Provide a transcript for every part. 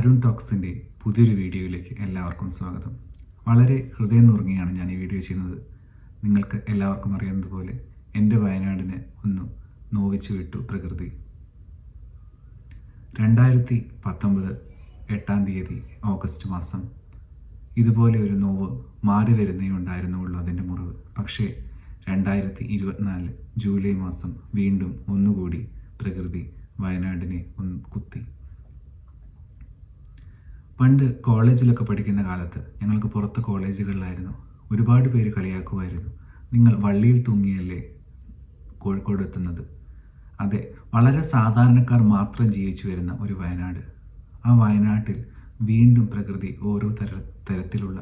അരുൺ ടോക്സിന്റെ പുതിയൊരു വീഡിയോയിലേക്ക് എല്ലാവർക്കും സ്വാഗതം. വളരെ ഹൃദയം നുറുങ്ങിയാണ് ഞാൻ ഈ വീഡിയോ ചെയ്യുന്നത്. നിങ്ങൾക്ക് എല്ലാവർക്കും അറിയുന്നതുപോലെ എന്റെ വയനാടിനെ ഒന്ന് നോവിച്ചു വിട്ടു പ്രകൃതി. രണ്ടായിരത്തി പത്തൊമ്പത് എട്ടാം തീയതി ഓഗസ്റ്റ് മാസം. ഇതുപോലെ ഒരു നോവ് മാറി വരുന്നേ ഉണ്ടായിരുന്നുള്ളൂ അതിന്റെ മുറിവ്. പക്ഷേ രണ്ടായിരത്തി ഇരുപത്തിനാല് ജൂലൈ മാസം വീണ്ടും ഒന്നുകൂടി പ്രകൃതി വയനാടിനെ ഒന്ന് കുത്തി. പണ്ട് കോളേജിലൊക്കെ പഠിക്കുന്ന കാലത്ത് ഞങ്ങൾക്ക് പുറത്ത് കോളേജുകളിലായിരുന്നു ഒരുപാട് പേര് കളിയാക്കുമായിരുന്നു. നിങ്ങൾ വള്ളിയിൽ തൂങ്ങിയല്ലേ കോഴിക്കോട് എത്തുന്നത്? അതെ വളരെ സാധാരണക്കാർ മാത്രം ജീവിച്ചു വരുന്ന ഒരു വയനാട്. ആ വയനാട്ടിൽ വീണ്ടും പ്രകൃതി ഓരോ തര തരത്തിലുള്ള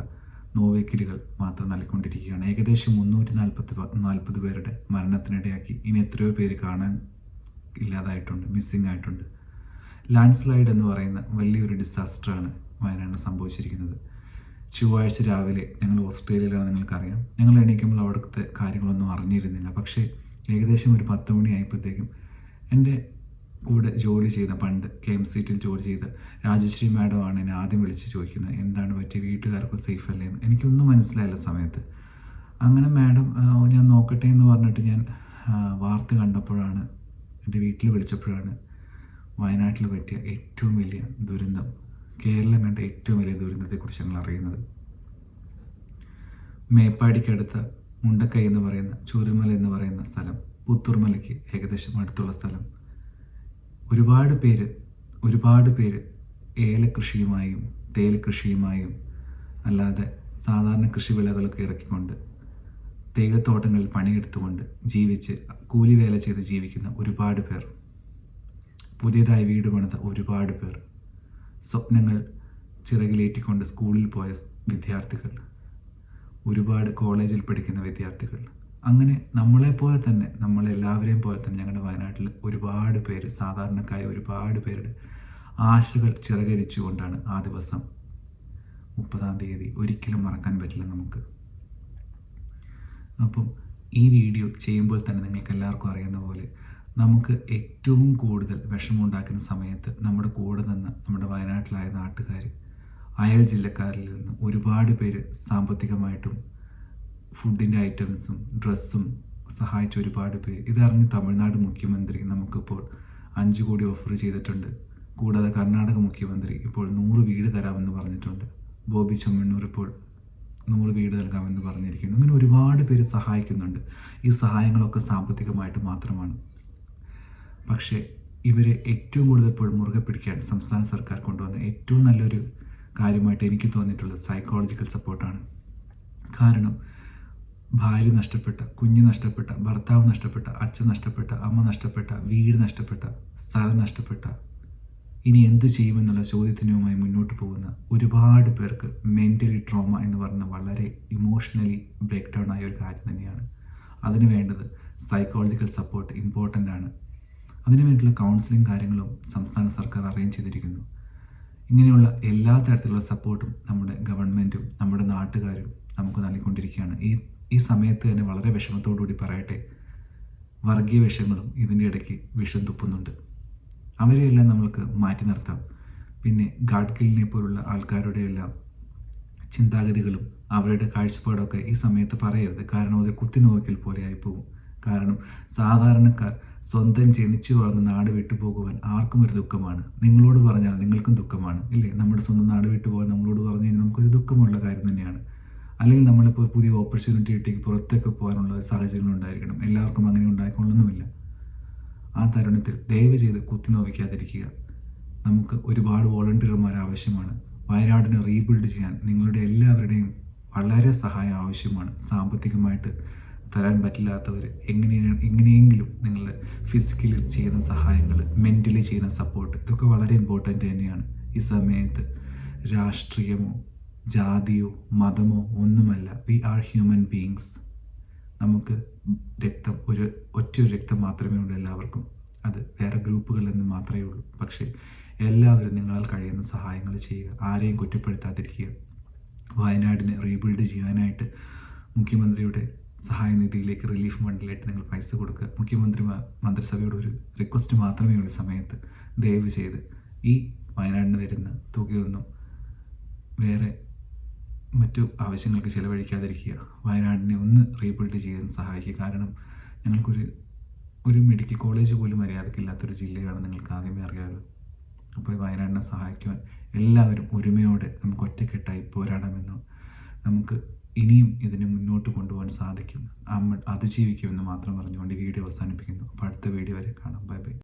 നോവേക്കിലുകൾ മാത്രം നൽകിക്കൊണ്ടിരിക്കുകയാണ്. ഏകദേശം മുന്നൂറ്റി നാൽപ്പത്തി നാൽപ്പത് പേരുടെ മരണത്തിനിടയാക്കി ഇനി എത്രയോ പേര് കാണാൻ ഇല്ലാതായിട്ടുണ്ട് മിസ്സിംഗ് ആയിട്ടുണ്ട്. ലാൻഡ് സ്ലൈഡ് എന്ന് പറയുന്ന വലിയൊരു ഡിസാസ്റ്ററാണ് വയനാട് സംഭവിച്ചിരിക്കുന്നത്? ചൊവ്വാഴ്ച രാവിലെ ഞങ്ങൾ ഓസ്ട്രേലിയയിലാണ് നിങ്ങൾക്കറിയാം. ഞങ്ങൾ എണീക്കുമ്പോൾ അവിടുത്തെ കാര്യങ്ങളൊന്നും അറിഞ്ഞിരുന്നില്ല. പക്ഷേ ഏകദേശം ഒരു പത്ത് മണിയായപ്പോഴത്തേക്കും എന്റെ കൂടെ ജോലി ചെയ്ത പണ്ട് കെ എം സീറ്റിൽ ജോലി ചെയ്ത രാജശ്രീ മാഡം ആണ് എന്നെ ആദ്യം വിളിച്ച് ചോദിക്കുന്നത് എന്താണ് പറ്റിയ? വീട്ടുകാർക്ക് സേഫ് അല്ലേ എന്ന്. എനിക്കൊന്നും മനസ്സിലായില്ല സമയത്ത്. അങ്ങനെ മാഡം ഞാൻ നോക്കട്ടെ എന്ന് പറഞ്ഞിട്ട് ഞാൻ വാർത്ത കണ്ടപ്പോഴാണ് എന്റെ വീട്ടിൽ വിളിച്ചപ്പോഴാണ് വയനാട്ടിൽ പറ്റിയ ഏറ്റവും വലിയ ദുരന്തം കേരളം കണ്ട ഏറ്റവും വലിയ ദുരന്തത്തെക്കുറിച്ച് ഞങ്ങൾ അറിയുന്നത്. മേപ്പാടിക്കടുത്ത മുണ്ടക്കൈ എന്ന് പറയുന്ന ചൂരുമല എന്ന് പറയുന്ന സ്ഥലം പുത്തൂർമലയ്ക്ക് ഏകദേശം അടുത്തുള്ള സ്ഥലം. ഒരുപാട് പേര് ഒരുപാട് പേര് ഏലകൃഷിയുമായും തേയിലകൃഷിയുമായും അല്ലാതെ സാധാരണ കൃഷി കൃഷിവിളകളൊക്കെ ഇറക്കിക്കൊണ്ട് തേയിലത്തോട്ടങ്ങളിൽ പണിയെടുത്തുകൊണ്ട് ജീവിച്ച് കൂലി വേല ചെയ്ത് ജീവിക്കുന്ന ഒരുപാട് പേർ. പുതിയതായി വീട് പണിത ഒരുപാട് പേർ. സ്വപ്നങ്ങൾ ചിറകിലേറ്റിക്കൊണ്ട് സ്കൂളിൽ പോയ വിദ്യാർത്ഥികൾ ഒരുപാട് കോളേജിൽ പഠിക്കുന്ന വിദ്യാർത്ഥികൾ. അങ്ങനെ നമ്മളെ പോലെ തന്നെ നമ്മളെല്ലാവരെയും പോലെ തന്നെ ഞങ്ങളുടെ വയനാട്ടിൽ ഒരുപാട് പേര് സാധാരണക്കായ ഒരുപാട് പേരുടെ ആശകൾ ചിറകരിച്ചുകൊണ്ടാണ് ആ ദിവസം മുപ്പതാം തീയതി ഒരിക്കലും മറക്കാൻ പറ്റില്ല നമുക്ക്. അപ്പം ഈ വീഡിയോ ചെയ്യുമ്പോൾ തന്നെ നിങ്ങൾക്ക് എല്ലാവർക്കും അറിയുന്ന പോലെ നമുക്ക് ഏറ്റവും കൂടുതൽ വിഷമമുണ്ടാക്കുന്ന സമയത്ത് നമ്മുടെ കൂടെ നിന്ന് നമ്മുടെ വയനാട്ടിലായ നാട്ടുകാർ അയൽ ജില്ലക്കാരിൽ നിന്ന് ഒരുപാട് പേര് സാമ്പത്തികമായിട്ടും ഫുഡിന്റെ ഐറ്റംസും ഡ്രസ്സും സഹായിച്ച ഒരുപാട് പേര്. ഇതറിഞ്ഞ് തമിഴ്നാട് മുഖ്യമന്ത്രി നമുക്കിപ്പോൾ അഞ്ച് കോടി ഓഫർ ചെയ്തിട്ടുണ്ട്. കൂടാതെ കർണാടക മുഖ്യമന്ത്രി ഇപ്പോൾ നൂറ് വീട് തരാമെന്ന് പറഞ്ഞിട്ടുണ്ട്. ബോബി ചെമ്മണ്ണൂർ ഇപ്പോൾ നൂറ് വീട് നൽകാമെന്ന് പറഞ്ഞിരിക്കുന്നു. അങ്ങനെ ഒരുപാട് പേര് സഹായിക്കുന്നുണ്ട്. ഈ സഹായങ്ങളൊക്കെ സാമ്പത്തികമായിട്ട് മാത്രമാണ്. പക്ഷേ ഇവരെ ഏറ്റവും കൂടുതൽ ഇപ്പോൾ മുറുകെ പിടിക്കാൻ സംസ്ഥാന സർക്കാർ കൊണ്ടുവന്ന ഏറ്റവും നല്ലൊരു കാര്യമായിട്ട് എനിക്ക് തോന്നിയിട്ടുള്ളത് സൈക്കോളജിക്കൽ സപ്പോർട്ടാണ് കാരണം ഭാര്യ നഷ്ടപ്പെട്ട കുഞ്ഞ് നഷ്ടപ്പെട്ട ഭർത്താവ് നഷ്ടപ്പെട്ട അച്ഛൻ നഷ്ടപ്പെട്ട അമ്മ നഷ്ടപ്പെട്ട വീട് നഷ്ടപ്പെട്ട സ്ഥലം നഷ്ടപ്പെട്ട ഇനി എന്ത് ചെയ്യുമെന്നുള്ള ചോദ്യത്തിനുമായി മുന്നോട്ട് പോകുന്ന ഒരുപാട് പേർക്ക് മെന്റലി ട്രോമ എന്ന് പറയുന്ന വളരെ ഇമോഷണലി ബ്രേക്ക് ഡൗൺ ആയ ഒരു കാര്യം തന്നെയാണ്. അതിന് വേണ്ടത് സൈക്കോളജിക്കൽ സപ്പോർട്ട് ഇമ്പോർട്ടന്റ് ആണ്. അതിനു വേണ്ടിയുള്ള കൗൺസിലിംഗ് കാര്യങ്ങളും സംസ്ഥാന സർക്കാർ അറേഞ്ച് ചെയ്തിരിക്കുന്നു. ഇങ്ങനെയുള്ള എല്ലാ തരത്തിലുള്ള സപ്പോർട്ടും നമ്മുടെ ഗവൺമെന്റും നമ്മുടെ നാട്ടുകാരും നമുക്ക് നൽകിക്കൊണ്ടിരിക്കുകയാണ്. ഈ ഈ സമയത്ത് തന്നെ വളരെ വിഷമത്തോടുകൂടി പറയട്ടെ വർഗീയ വിഷങ്ങളും ഇതിന്റെ ഇടയ്ക്ക് വിഷം തുപ്പുന്നുണ്ട്. അവരെയെല്ലാം നമ്മൾക്ക് മാറ്റി നിർത്താം. പിന്നെ ഗാഡ്ഗിലിനെ പോലുള്ള ആൾക്കാരുടെ എല്ലാം ചിന്താഗതികളും അവരുടെ കാഴ്ചപ്പാടൊക്കെ ഈ സമയത്ത് പറയരുത്. കാരണം അത് കുത്തിനോക്കൽ പോലെ ആയിപ്പോകും. കാരണം സാധാരണക്കാർ സ്വന്തം ജനിച്ചു വളർന്ന നാട് വിട്ടുപോകുവാൻ ആർക്കും ഒരു ദുഃഖമാണ്. നിങ്ങളോട് പറഞ്ഞാൽ നിങ്ങൾക്കും ദുഃഖമാണ് ഇല്ലേ? നമ്മുടെ സ്വന്തം നാട് വിട്ടുപോകാൻ നമ്മളോട് പറഞ്ഞു കഴിഞ്ഞാൽ നമുക്കൊരു ദുഃഖമുള്ള കാര്യം തന്നെയാണ്. അല്ലെങ്കിൽ നമ്മളിപ്പോൾ പുതിയ ഓപ്പർച്യൂണിറ്റി കിട്ടി പുറത്തേക്ക് പോകാനുള്ള സാഹചര്യങ്ങൾ ഉണ്ടായിരിക്കണം. എല്ലാവർക്കും അങ്ങനെ ഉണ്ടായിക്കൊള്ളണമെന്നില്ല. ആ തരുണത്തിൽ ദയവ് ചെയ്ത് കുത്തി നോവിക്കാതിരിക്കുക. നമുക്ക് ഒരുപാട് വോളണ്ടിയർമാർ ആവശ്യമാണ്. വയനാടിനെ റീബിൽഡ് ചെയ്യാൻ നിങ്ങളുടെ എല്ലാവരുടെയും വളരെ സഹായം ആവശ്യമാണ്. സാമ്പത്തികമായിട്ട് തരാൻ പറ്റില്ലാത്തവർ എങ്ങനെയാണ് എങ്ങനെയെങ്കിലും നിങ്ങൾ ഫിസിക്കലി ചെയ്യുന്ന സഹായങ്ങൾ മെന്റലി ചെയ്യുന്ന സപ്പോർട്ട് ഇതൊക്കെ വളരെ ഇമ്പോർട്ടന്റ് തന്നെയാണ്. ഈ സമയത്ത് രാഷ്ട്രീയമോ ജാതിയോ മതമോ ഒന്നുമല്ല. വി ആർ ഹ്യൂമൻ ബീങ്സ് നമുക്ക് രക്തം ഒരു ഒറ്റ ഒരു രക്തം മാത്രമേ ഉള്ളൂ എല്ലാവർക്കും. അത് വേറെ ഗ്രൂപ്പുകളെന്ന് മാത്രമേ ഉള്ളൂ. പക്ഷേ എല്ലാവരും നിങ്ങളാൽ കഴിയുന്ന സഹായങ്ങൾ ചെയ്യുക ആരെയും കുറ്റപ്പെടുത്താതിരിക്കുക വയനാടിനെ റീബിൽഡ് ചെയ്യാനായിട്ട് മുഖ്യമന്ത്രിയുടെ സഹായ നിധിയിലേക്ക് റിലീഫ് ഫണ്ടിലായിട്ട് നിങ്ങൾ പൈസ കൊടുക്കുക. മുഖ്യമന്ത്രി മന്ത്രിസഭയോട് ഒരു റിക്വസ്റ്റ് മാത്രമേ ഉള്ളൂ സമയത്ത്. ദയവ് ചെയ്ത് ഈ വയനാടിന് വരുന്ന തുകയൊന്നും വേറെ മറ്റു ആവശ്യങ്ങൾക്ക് ചിലവഴിക്കാതിരിക്കുക. വയനാടിനെ ഒന്ന് റീബിൽഡ് ചെയ്യാൻ സഹായിക്കുക. കാരണം ഞങ്ങൾക്കൊരു ഒരു മെഡിക്കൽ കോളേജ് പോലും മര്യാദക്കില്ലാത്തൊരു ജില്ലയാണ് നിങ്ങൾക്ക് ആദ്യമേ അറിയാമല്ലോ. അപ്പോൾ വയനാടിനെ സഹായിക്കുവാൻ എല്ലാവരും ഒരുമയോടെ നമുക്ക് ഒറ്റക്കെട്ടായി പോരാടാമെന്നും നമുക്ക് ഇനിയും ഇതിനെ മുന്നോട്ട് കൊണ്ടുപോകാൻ സാധിക്കും. അതിജീവിക്കുമെന്ന് മാത്രം പറഞ്ഞുകൊണ്ട് വീഡിയോ അവസാനിപ്പിക്കുന്നു. അപ്പോൾ അടുത്ത വീഡിയോ വരെ കാണാം. Bye bye.